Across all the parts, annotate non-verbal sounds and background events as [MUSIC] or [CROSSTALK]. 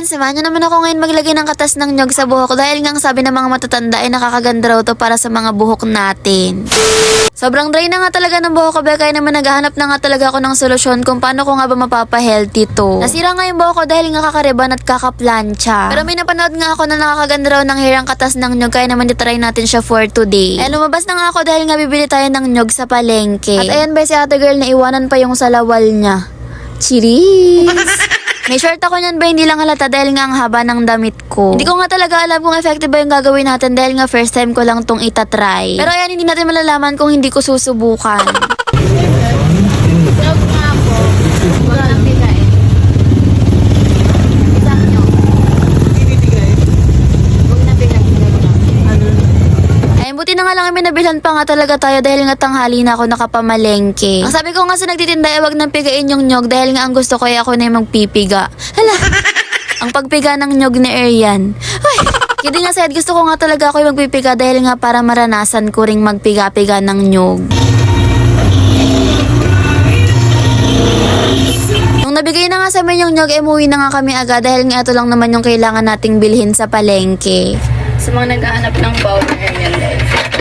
ayan, samahan naman ako ngayon maglagay ng katas ng nyog sa buhok dahil nga sabi ng mga matatanda ay nakakaganda raw to para sa mga buhok natin. Sobrang dry na nga talaga ng buhok ko, kaya naman naghahanap na nga talaga ako ng solusyon kung paano ko nga ba mapapa-healthy to. Nasira nga yung buhok ko dahil nga kakariban at kakaplancha. Pero may napanood nga ako na nakakaganda raw ng hair ang katas ng nyog kaya naman try natin siya for today. Eh, lumabas na nga ako dahil nga bibili tayo ng nyog sa palengke. At ayan ba si ate girl na iwanan pa yung salawal niya. Cheers! May short ako niyan ba hindi lang halata dahil nga ang haba ng damit ko. Hindi ko nga talaga alam kung effective ba yung gagawin natin dahil nga first time ko lang tong itatry. Pero ayan, hindi natin malalaman kung hindi ko susubukan. [LAUGHS] Ay, buti na nga lang may nabilhan pa nga talaga tayo dahil nga tanghali na ako nakapamalengke. Ang sabi ko nga sa nagtitinda ay wag nang pigain yung nyog dahil nga ang gusto ko ay ako na yung magpipiga. Hala, [LAUGHS] ang pagpiga ng nyog ni Arian. Ay, Kidding aside, gusto ko nga talaga ako yung magpipiga dahil nga para maranasan ko ring magpiga-piga ng nyog. Nung nabigay na nga sa amin yung nyog, emuwi na nga kami agad dahil nga ito lang naman yung kailangan nating bilhin sa palengke. Sa mga naghahanap ng powder yan guys.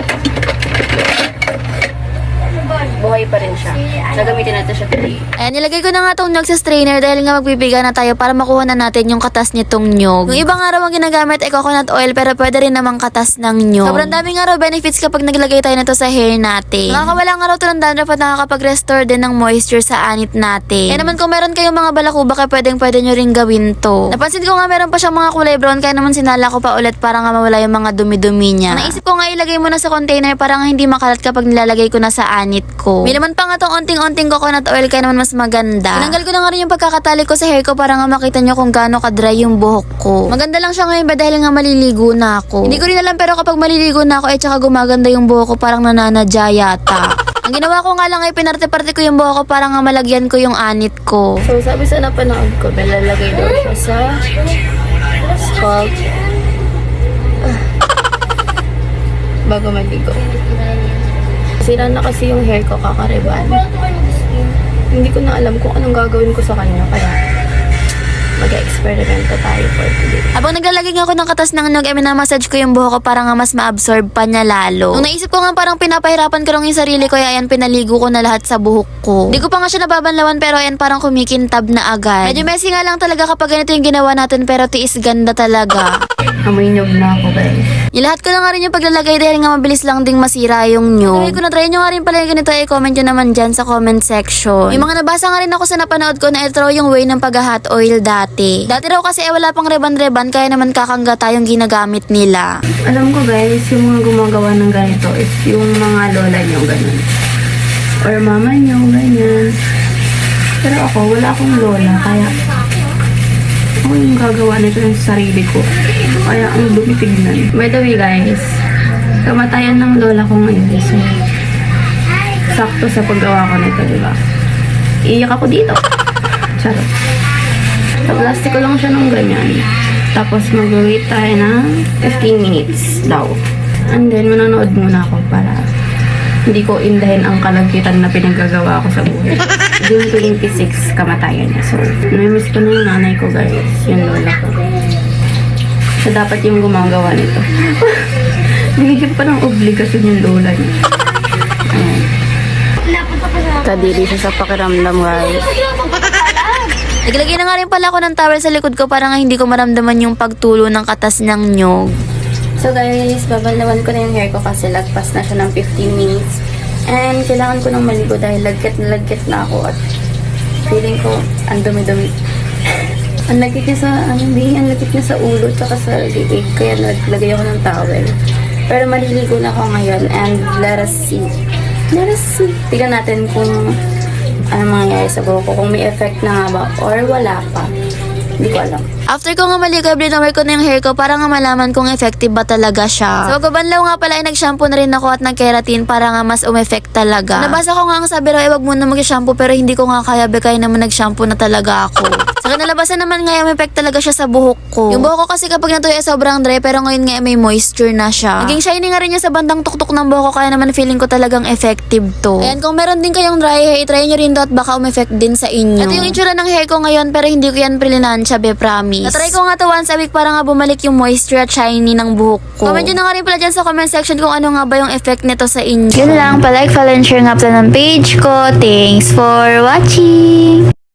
Buhay pa rin siya. Gagamitin natin siya today. Ayan, nilagay ko na nga tong nyog sa strainer dahil nga magbibiga na tayo para makuha na natin yung katas nitong nyog. Yung ibang araw ang ginagamit ay coconut oil pero pwede rin namang katas ng nyog. Sobrang daming araw benefits kapag naglagay tayo nito sa hair natin. Nakakawala nga raw to ng dandruff at nakakapag-restore din ng moisture sa anit natin. Kaya naman kung meron kayong mga balakuba kaya pwedeng pwede nyo rin gawin to. Napansin ko nga meron pa siyang mga kulay brown kaya naman sinala ko pa ulit para nga mawala yung mga dumi-dumi niya. Naisip ko nga ilagay mo na sa container para nga hindi makalat kapag nilalagay ko na sa anit ko. May naman pa nga tong onting-onting coconut oil kaya naman mas maganda. Tinanggal ko na nga rin yung pagkakatali ko sa hair ko para nga makita nyo kung gaano ka-dry yung buhok ko. Maganda lang siya ngayon ba dahil nga maliligo na ako. Hindi ko rin alam pero kapag maliligo na ako eh tsaka gumaganda yung buhok ko parang nananadya yata. [LAUGHS] Ang ginawa ko nga lang ay pinarte-parte ko yung buhok ko para nga malagyan ko yung anit ko. So sabi sa napanood ko, lalagay daw siya sa scalp. Ah. [LAUGHS] Bago maligo. Sira na kasi yung hair ko kakariban. Hindi ko na alam kung anong gagawin ko sa kanya kaya mag-experimento tayo for today. Habang naglalagay nga ako ng katas ng nyog, ay minamassage ko yung buhok ko para nga mas ma-absorb pa niya lalo. Nung naisip ko nga parang pinapahirapan ko lang yung sarili ko, ay ayan pinaligo ko na lahat sa buhok ko. Hindi ko pa nga siya nababanlawan pero ayan parang kumikintab na agad. Medyo messy nga lang talaga kapag ganito yung ginawa natin pero tiis ganda talaga. [LAUGHS] Amoy nyog na ako guys. Yung lahat ko na nga rin yung paglalagay dahil nga mabilis lang ding masira yung nyog. Try ko na try nyo nga rin pala yung ganito ay comment nyo naman dyan sa comment section. May mga nabasa nga rin ako sa napanood ko na ito raw yung way ng pag-hot oil dati. Dati raw kasi eh, wala pang reban-reban kaya naman kakangga tayong ginagamit nila. Alam ko guys, yung mga gumagawa ng ganito is yung mga lola nyo, ganun. Or mama nyo, ganyan. Pero ako, wala akong lola, kaya ako yung gagawa nito ng sarili ko. Kaya ang dumi tignan. By the way guys, kamatayan ng lola ko ngayon. So, sakto sa paggawa ko nito, di ba? Iiyak ako dito. Charot. Sa plastic ko lang siya ng ganyan. Tapos mag-wait tayo ng 15 minutes daw. And then, manonood muna ako para hindi ko indahin ang kalagkitan na pinagagawa ko sa buhay. [LAUGHS] June 26, kamatayan niya. So, namimiss ko na yung nanay ko, guys. Yung lola ko. So, dapat yung gumagawa nito. [LAUGHS] Binigyan pa ng obligasyon yung lola niya. Ayan. Kadiri siya sa pakiramdam, guys. Naglagay na nga rin pala ako ng towel sa likod ko para nga hindi ko maramdaman yung pagtulo ng katas ng nyog. So guys, babalnawan ko na yung hair ko kasi lagpas na siya ng 15 minutes. And kailangan ko nang maligo dahil lagkit na lagkit na ako at feeling ko ang dumi-dumi. [LAUGHS] Ang lagkit niya sa, ano, hindi, ang lagkit niya sa ulo at sa liig. Kaya naglagay ako ng towel. Pero maliligo na ako ngayon and let us see. Let us see. Tignan natin kung ano mangyayari sa buhok ko. Kung may effect na nga ba or wala pa. Hindi ko alam. After ko nga maligo, blinower ko na yung hair ko para nga malaman kung effective ba talaga siya. Sa pagbabanlaw nga pala ay nag-shampoo na rin ako at nag-keratin para nga mas umeffect talaga. Nabasa ko nga ang sabi raw, eh, wag muna mag-shampoo pero hindi ko nga kaya, be, kaya naman nag-shampoo na talaga ako. Sa kinalabasan naman nga, umeffect talaga siya sa buhok ko. Yung buhok ko kasi kapag natuyo ay sobrang dry pero ngayon nga ay may moisture na siya. Naging shiny nga rin niya sa bandang tuktok ng buhok ko kaya naman feeling ko talagang effective to. Ayan, kung meron din kayong dry hair, try nyo rin to at baka umeffect din sa inyo. Ito yung itsura ng hair ko ngayon pero hindi ko yan prilinan siya, be, promise. Natry ko nga to once a week para nga bumalik yung moisture at shiny ng buhok ko. Comment nyo na nga rin pala dyan sa comment section kung ano nga ba yung effect nito sa inyo. Yun lang, palike, follow, and share nga pala ng page ko. Thanks for watching!